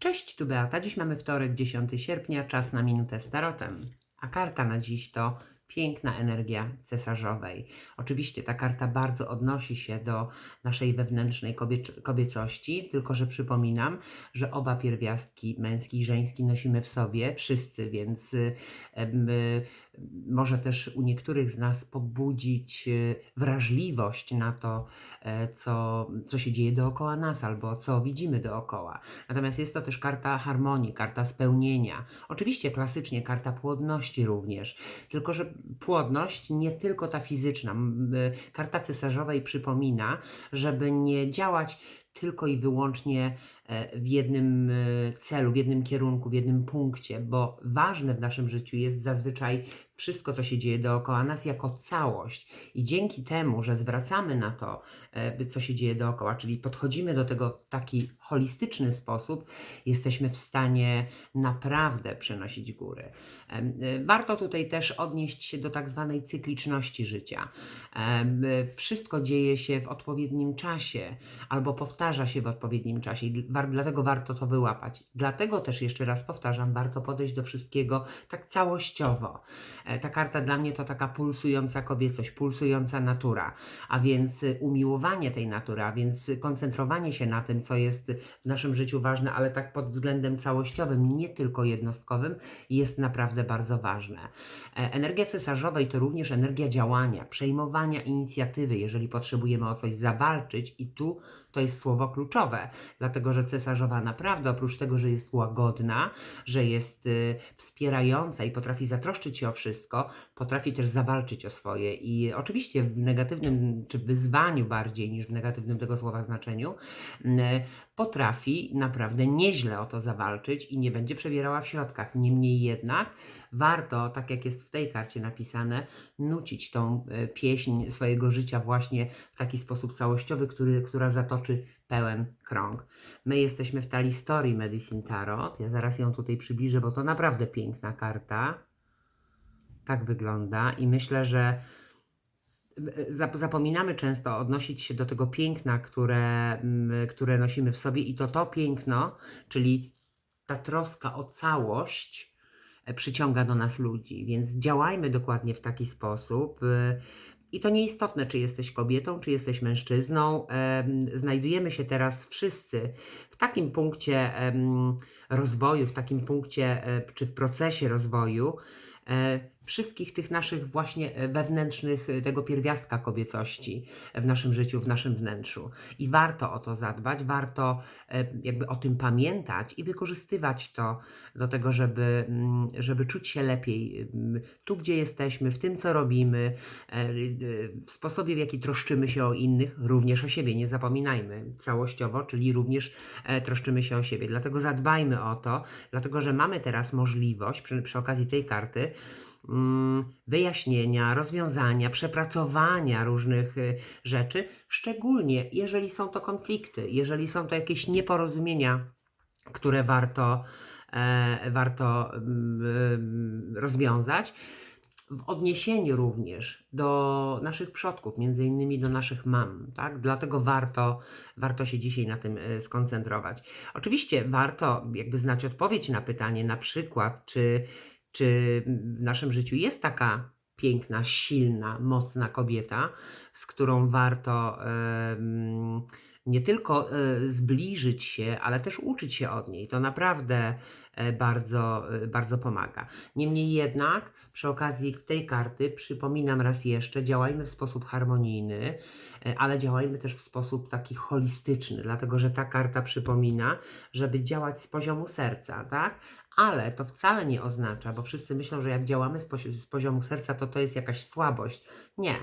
Cześć, tu Beata. Dziś mamy wtorek, 10 sierpnia, czas na minutę z tarotem. A karta na dziś to piękna energia cesarzowej. Oczywiście ta karta bardzo odnosi się do naszej wewnętrznej kobiec- kobiecości, tylko że przypominam, że oba pierwiastki męski i żeński nosimy w sobie, wszyscy, więc y, y, może też u niektórych z nas pobudzić y, wrażliwość na to, e, co, co się dzieje dookoła nas albo co widzimy dookoła. Natomiast jest to też karta harmonii, karta spełnienia. Oczywiście klasycznie karta płodności również, tylko że płodność nie tylko ta fizyczna. Y, Karta cesarzowej przypomina, żeby nie działać tylko i wyłącznie e, w jednym e, celu, w jednym kierunku, w jednym punkcie, bo ważne w naszym życiu jest zazwyczaj wszystko, co się dzieje dookoła nas, jako całość. I dzięki temu, że zwracamy na to, e, co się dzieje dookoła, czyli podchodzimy do tego w taki holistyczny sposób, jesteśmy w stanie naprawdę przenosić góry. Warto tutaj też odnieść się do tak zwanej cykliczności życia. Wszystko dzieje się w odpowiednim czasie albo powtarza się w odpowiednim czasie, dlatego warto to wyłapać. Dlatego też jeszcze raz powtarzam, warto podejść do wszystkiego tak całościowo. E, Ta karta dla mnie to taka pulsująca kobiecość, pulsująca natura, a więc y, umiłowanie tej natury, a więc y, koncentrowanie się na tym, co jest w naszym życiu ważne, ale tak pod względem całościowym, nie tylko jednostkowym, jest naprawdę bardzo ważne. E, Energia cesarzowej to również energia działania, przejmowania inicjatywy, jeżeli potrzebujemy o coś zawalczyć, i tu to jest słowo kluczowe, dlatego że cesarzowa naprawdę oprócz tego, że jest łagodna, że jest y, wspierająca i potrafi zatroszczyć się o wszystko, potrafi też zawalczyć o swoje i oczywiście w negatywnym czy wyzwaniu bardziej niż w negatywnym tego słowa znaczeniu, y, potrafi naprawdę nieźle o to zawalczyć i nie będzie przebierała w środkach. Niemniej jednak warto, tak jak jest w tej karcie napisane, nucić tą e, pieśń swojego życia właśnie w taki sposób całościowy, który, która zatoczy pełen krąg. My jesteśmy w talii Story Medicine Tarot. Ja zaraz ją tutaj przybliżę, bo to naprawdę piękna karta. Tak wygląda i myślę, że zap- zapominamy często odnosić się do tego piękna, które, które nosimy w sobie i to to piękno, czyli ta troska o całość e, przyciąga do nas ludzi, więc działajmy dokładnie w taki sposób. y, I to nieistotne, czy jesteś kobietą, czy jesteś mężczyzną. em, Znajdujemy się teraz wszyscy w takim punkcie rozwoju, w takim punkcie, e, czy w procesie rozwoju, e, wszystkich tych naszych właśnie e, wewnętrznych, e, tego pierwiastka kobiecości w naszym życiu, w naszym wnętrzu. I warto o to zadbać, warto e, jakby o tym pamiętać i wykorzystywać to do tego, żeby, mm, żeby czuć się lepiej mm, tu, gdzie jesteśmy, w tym, co robimy, w sposobie, w jaki troszczymy się o innych, również o siebie. Nie zapominajmy całościowo, czyli również troszczymy się o siebie. Dlatego zadbajmy o to, dlatego że mamy teraz możliwość przy, przy okazji tej karty wyjaśnienia, rozwiązania, przepracowania różnych y, rzeczy, szczególnie jeżeli są to konflikty, jeżeli są to jakieś nieporozumienia, które warto, e, warto mm, ym, rozwiązać. W odniesieniu również do naszych przodków, między innymi do naszych mam, tak? Dlatego warto, warto się dzisiaj na tym y, skoncentrować. Oczywiście warto jakby znać odpowiedź na pytanie, na przykład, czy czy w naszym życiu jest taka piękna, silna, mocna kobieta, z którą warto nie tylko e, zbliżyć się, ale też uczyć się od niej. To naprawdę e, bardzo, e, bardzo pomaga. Niemniej jednak, przy okazji tej karty, przypominam raz jeszcze, działajmy w sposób harmonijny, ale działajmy też w sposób taki holistyczny, dlatego że ta karta przypomina, żeby działać z poziomu serca, tak? Ale to wcale nie oznacza, bo wszyscy myślą, że jak działamy z, posi- z poziomu serca, to to jest jakaś słabość. Nie.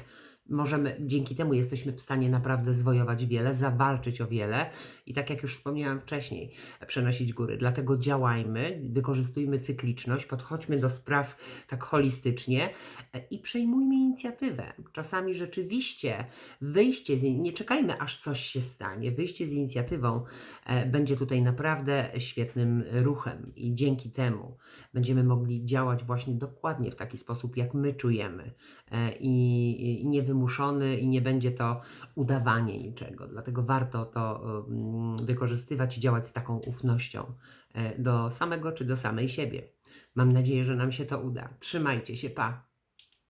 Możemy, dzięki temu jesteśmy w stanie naprawdę zwojować wiele, zawalczyć o wiele i tak jak już wspomniałam wcześniej, przenosić góry. Dlatego działajmy, wykorzystujmy cykliczność, podchodźmy do spraw tak holistycznie e, i przejmujmy inicjatywę. Czasami rzeczywiście wyjście z, nie czekajmy aż coś się stanie, wyjście z inicjatywą e, będzie tutaj naprawdę świetnym ruchem i dzięki temu będziemy mogli działać właśnie dokładnie w taki sposób, jak my czujemy e, i, i niewymuszony i nie będzie to udawanie niczego. Dlatego warto to, wykorzystywać i działać z taką ufnością e, do samego czy do samej siebie. Mam nadzieję, że nam się to uda. Trzymajcie się, pa!